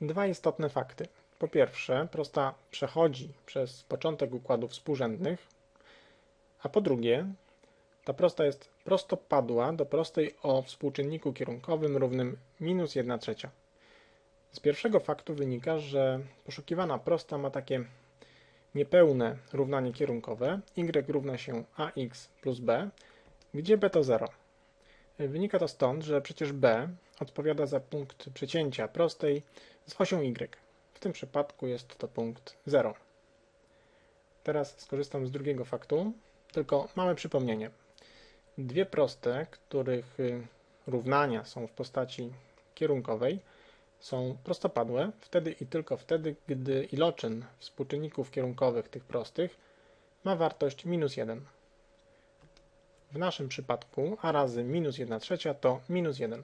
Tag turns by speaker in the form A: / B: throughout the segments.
A: Dwa istotne fakty. Po pierwsze, prosta przechodzi przez początek układów współrzędnych, a po drugie, ta prosta jest prostopadła do prostej o współczynniku kierunkowym równym minus 1 trzecia. Z pierwszego faktu wynika, że poszukiwana prosta ma takie niepełne równanie kierunkowe y równa się ax plus b, gdzie b to 0. Wynika to stąd, że przecież b odpowiada za punkt przecięcia prostej z osią y. W tym przypadku jest to punkt 0. Teraz skorzystam z drugiego faktu, tylko małe przypomnienie. Dwie proste, których y, równania są w postaci kierunkowej, są prostopadłe wtedy i tylko wtedy, gdy iloczyn współczynników kierunkowych tych prostych ma wartość minus 1. W naszym przypadku a razy minus 1 trzecia to minus 1.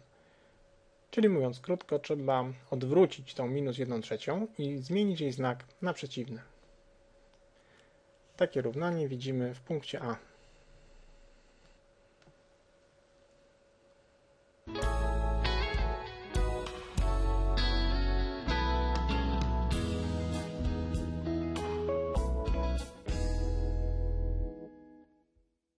A: Czyli mówiąc krótko, trzeba odwrócić tą minus 1 trzecią i zmienić jej znak na przeciwny. Takie równanie widzimy w punkcie A.